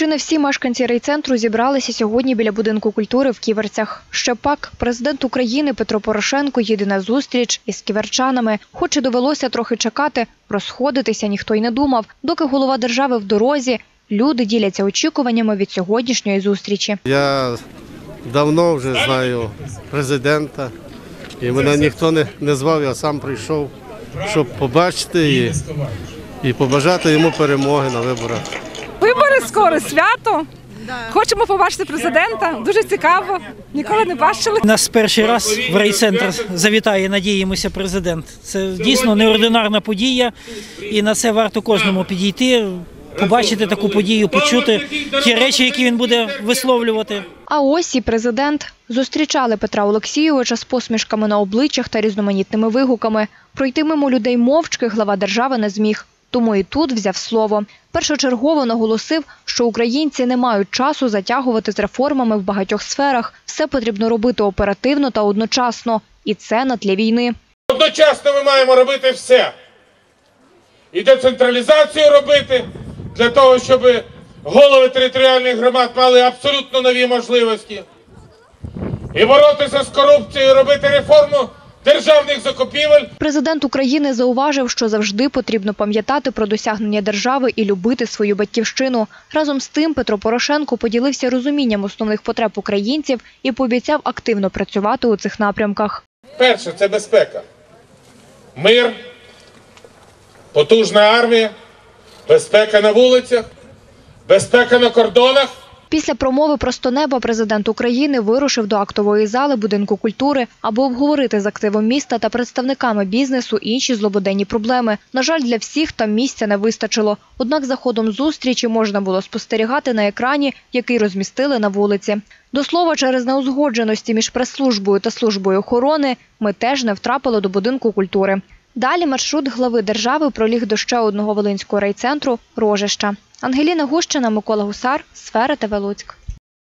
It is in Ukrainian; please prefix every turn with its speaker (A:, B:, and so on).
A: Чи не всі мешканці райцентру зібралися сьогодні біля будинку культури в Ківерцях? Ще пак президент України Петро Порошенко їде на зустріч із ківерчанами. Хоч і довелося трохи чекати, розходитися ніхто й не думав. Доки голова держави в дорозі, люди діляться очікуваннями від сьогоднішньої зустрічі.
B: Я давно вже знаю президента, і мене ніхто не, не звав, я сам прийшов, щоб побачити і, і побажати йому перемоги на виборах.
C: Вибори скоро, свято. Хочемо побачити президента. Дуже цікаво. Ніколи не бачили.
D: Нас перший раз в райцентр завітає, надіємося, президент. Це дійсно неординарна подія, і на це варто кожному підійти, побачити таку подію, почути ті речі, які він буде висловлювати.
A: А ось і президент зустрічали Петра Олексійовича з посмішками на обличчях та різноманітними вигуками. Пройти мимо людей мовчки глава держави не зміг. Тому і тут взяв слово. Першочергово наголосив, що українці не мають часу затягувати з реформами в багатьох сферах. Все потрібно робити оперативно та одночасно, і це на тлі війни.
E: Одночасно ми маємо робити все. І децентралізацію робити для того, щоб голови територіальних громад мали абсолютно нові можливості. І боротися з корупцією, робити реформу державних закупівель.
A: Президент України зауважив, що завжди потрібно пам'ятати про досягнення держави і любити свою батьківщину. Разом з тим Петро Порошенко поділився розумінням основних потреб українців і пообіцяв активно працювати у цих напрямках.
E: Перше це безпека. Мир, потужна армія, безпека на вулицях, безпека на кордонах.
A: Після промови «Просто неба» президент України вирушив до актової зали будинку культури, аби обговорити з активом міста та представниками бізнесу інші злободенні проблеми. На жаль, для всіх там місця не вистачило. Однак за ходом зустрічі можна було спостерігати на екрані, який розмістили на вулиці. До слова, через неузгодженості між прес-службою та службою охорони ми теж не втрапили до будинку культури. Далі маршрут глави держави проліг до ще одного волинського райцентру – Рожища. Ангеліна Гущина, Микола Гусар, Сфера ТВ Луцьк.